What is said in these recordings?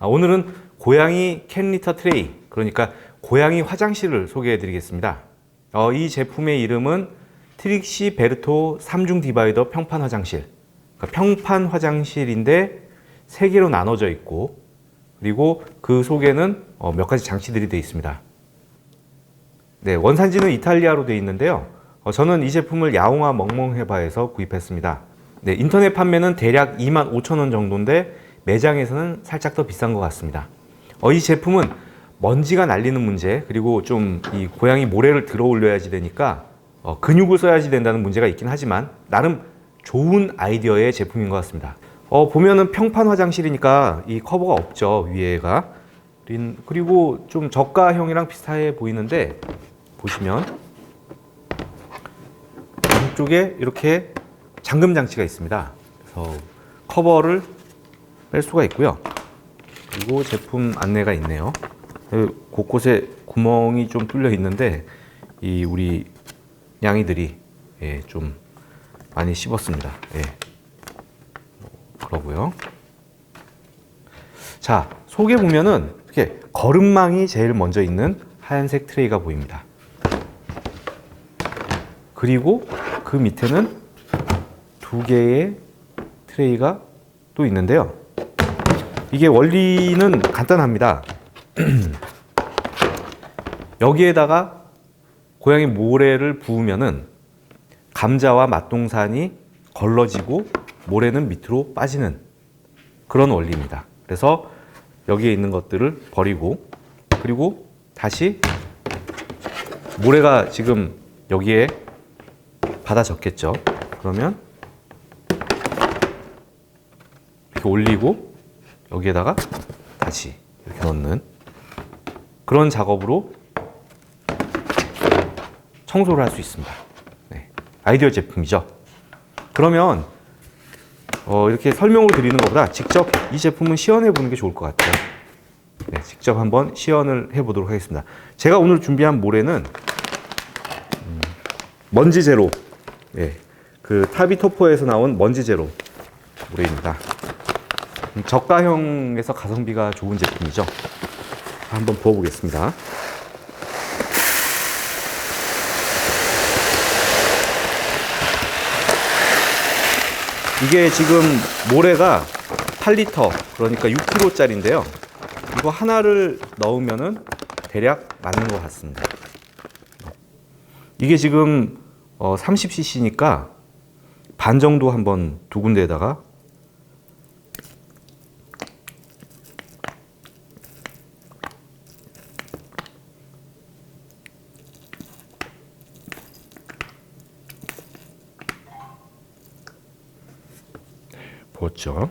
아, 오늘은 고양이 캔리터 트레이, 그러니까 고양이 화장실을 소개해 드리겠습니다. 어, 이 제품의 이름은 트릭시 베르토 3중 디바이더 평판 화장실. 그러니까 평판 화장실인데 세 개로 나눠져 있고, 그리고 그 속에는 어, 몇 가지 장치들이 되어 있습니다. 네, 원산지는 이탈리아로 되어 있는데요. 어, 저는 이 제품을 야옹아 멍멍해바에서 구입했습니다. 네, 인터넷 판매는 대략 2만 5천 원 정도인데 매장에서는 살짝 더 비싼 것 같습니다. 어, 이 제품은 먼지가 날리는 문제 그리고 좀 이 고양이 모래를 들어 올려야지 되니까 어, 근육을 써야지 된다는 문제가 있긴 하지만 나름 좋은 아이디어의 제품인 것 같습니다. 어, 보면은 평판 화장실이니까 이 커버가 없죠 위에가 린- 그리고 좀 저가형이랑 비슷해 보이는데 보시면 안쪽에 이렇게 잠금 장치가 있습니다. 그래서 커버를 뺄 수가 있고요. 그리고 제품 안내가 있네요. 그 곳곳에 구멍이 좀 뚫려 있는데 이 우리 냥이들이 예, 좀 많이 씹었습니다. 예. 그러고요. 자, 속에 보면은 이렇게 거름망이 제일 먼저 있는 하얀색 트레이가 보입니다. 그리고 그 밑에는 두 개의 트레이가 또 있는데요. 이게 원리는 간단합니다. 여기에다가 고양이 모래를 부으면은 감자와 맛동산이 걸러지고 모래는 밑으로 빠지는 그런 원리입니다. 그래서 여기에 있는 것들을 버리고 그리고 다시 모래가 지금 여기에 받아졌겠죠. 그러면 이렇게 올리고 여기에다가 다시 이렇게 넣는 그런 작업으로 청소를 할 수 있습니다. 네. 아이디어 제품이죠. 그러면 어, 이렇게 설명으로 드리는 것보다 직접 이 제품은 시연해 보는 게 좋을 것 같아요. 네, 직접 한번 시연을 해 보도록 하겠습니다. 제가 오늘 준비한 모래는 음, 먼지 제로, 네, 그 타비토포에서 나온 먼지 제로 모래입니다. 음, 저가형에서 가성비가 좋은 제품이죠. 한번 부어보겠습니다. 이게 지금 모래가 8리터 그러니까 6kg짜리인데요. 이거 하나를 넣으면은 대략 맞는 것 같습니다. 이게 지금 어 30cc니까 반 정도 한번 두 군데에다가 부었죠.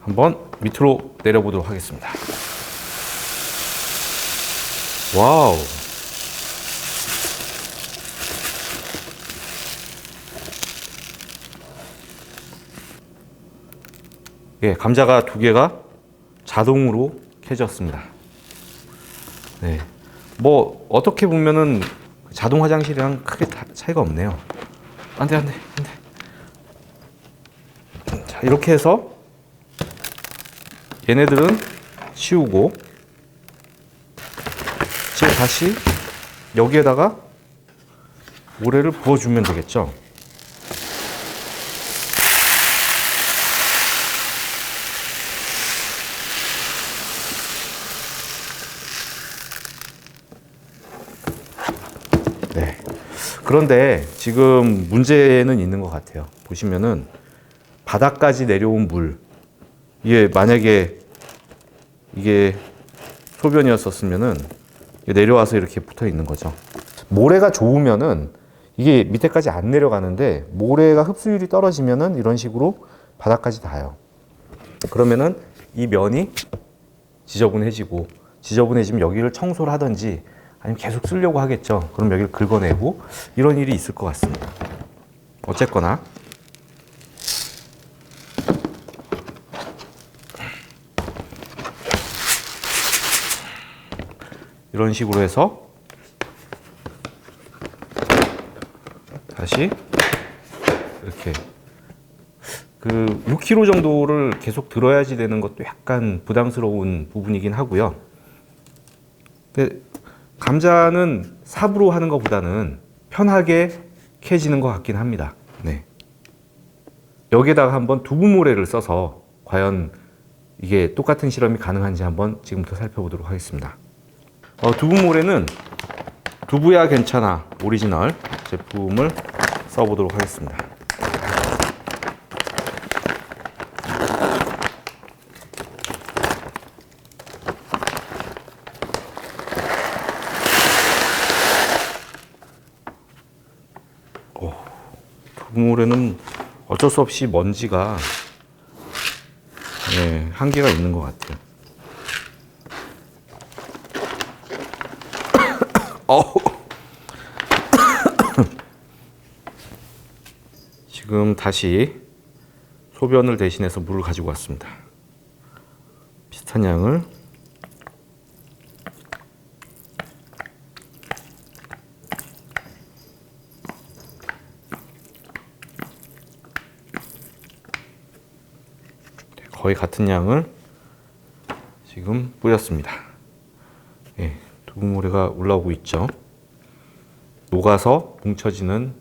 한번 밑으로 내려보도록 하겠습니다. 와우. 예, 감자가 두 개가 자동으로 켜졌습니다. 네. 뭐 어떻게 보면은 자동 화장실이랑 크게 다- 차이가 없네요. 안 돼, 안 돼, 안 돼. 자, 이렇게 해서 얘네들은 치우고 이제 다시 여기에다가 모래를 부어주면 되겠죠. 네. 그런데 지금 문제는 있는 것 같아요. 보시면은 바닥까지 내려온 물 이게 만약에 이게 소변이었었으면은 내려와서 이렇게 붙어 있는 거죠. 모래가 좋으면은 이게 밑에까지 안 내려가는데 모래가 흡수율이 떨어지면은 이런 식으로 바닥까지 닿아요. 그러면은 이 면이 지저분해지고 지저분해지면 여기를 청소를 하든지 아니면 계속 쓰려고 하겠죠. 그럼 여기를 긁어내고 이런 일이 있을 것 같습니다. 어쨌거나 이런 식으로 해서 다시 이렇게 그 6kg 정도를 계속 들어야지 되는 것도 약간 부담스러운 부분이긴 하고요. 근데 감자는 삽으로 하는 것보다는 편하게 캐지는 것 같긴 합니다. 네. 여기에다가 한번 두부모래를 써서 과연 이게 똑같은 실험이 가능한지 한번 지금부터 살펴보도록 하겠습니다. 어, 두부모래는 두부야 괜찮아 오리지널 제품을 써보도록 하겠습니다. 두부모래는 어쩔 수 없이 먼지가 네, 한계가 있는 것 같아요. 어우. 지금 다시 소변을 대신해서 물을 가지고 왔습니다. 비슷한 양을 거의 같은 양을 지금 뿌렸습니다. 예, 두부모래가 올라오고 있죠. 녹아서 뭉쳐지는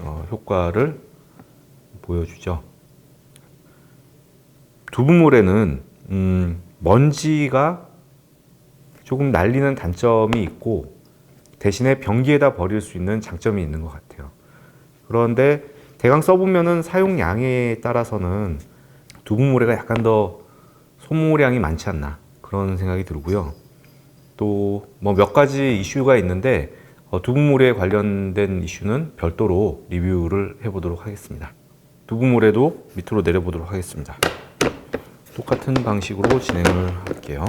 어, 효과를 보여주죠. 두부모래는 음, 먼지가 조금 날리는 단점이 있고 대신에 변기에다 버릴 수 있는 장점이 있는 것 같아요. 그런데 대강 써보면은 사용량에 따라서는 두부모래가 약간 더 소모량이 많지 않나 그런 생각이 들고요. 또 뭐 몇 가지 이슈가 있는데 어, 두부모래에 관련된 이슈는 별도로 리뷰를 해보도록 하겠습니다. 두부모래도 밑으로 내려보도록 하겠습니다. 똑같은 방식으로 진행을 할게요.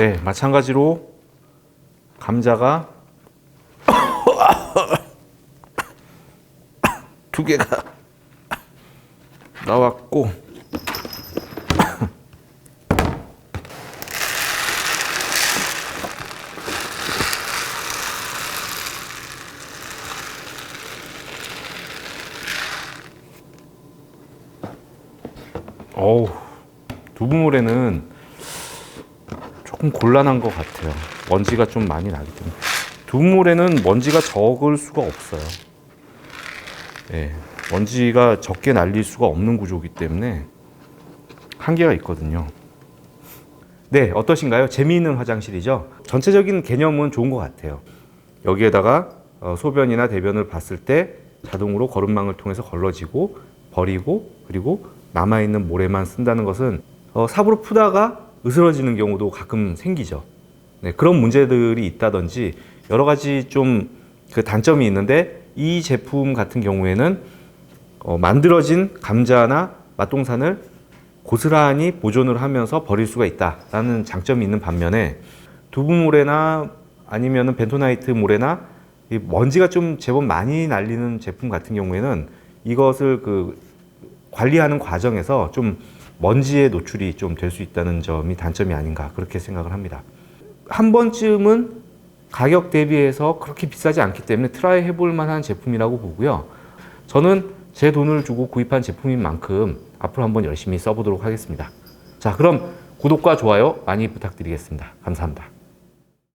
네, 마찬가지로 감자가 두 개가 나왔고 어우 두부물에는 조금 곤란한 것 같아요. 먼지가 좀 많이 나기 때문에. 두물에는 먼지가 적을 수가 없어요. 예, 먼지가 적게 날릴 수가 없는 구조이기 때문에 한계가 있거든요. 네, 어떠신가요? 재미있는 화장실이죠? 전체적인 개념은 좋은 것 같아요. 여기에다가 어, 소변이나 대변을 봤을 때 자동으로 거름망을 통해서 걸러지고 버리고 그리고 남아있는 모래만 쓴다는 것은 어, 삽으로 푸다가 으스러지는 경우도 가끔 생기죠. 네, 그런 문제들이 있다든지 여러 가지 좀 그 단점이 있는데 이 제품 같은 경우에는 어, 만들어진 감자나 맛동산을 고스란히 보존을 하면서 버릴 수가 있다라는 장점이 있는 반면에 두부모래나 아니면은 벤토나이트 모래나 이 먼지가 좀 제법 많이 날리는 제품 같은 경우에는 이것을 그 관리하는 과정에서 좀 먼지에 노출이 좀 될 수 있다는 점이 단점이 아닌가 그렇게 생각을 합니다. 한 번쯤은 가격 대비해서 그렇게 비싸지 않기 때문에 트라이 해볼 만한 제품이라고 보고요. 저는 제 돈을 주고 구입한 제품인 만큼 앞으로 한번 열심히 써보도록 하겠습니다. 자, 그럼 구독과 좋아요 많이 부탁드리겠습니다. 감사합니다.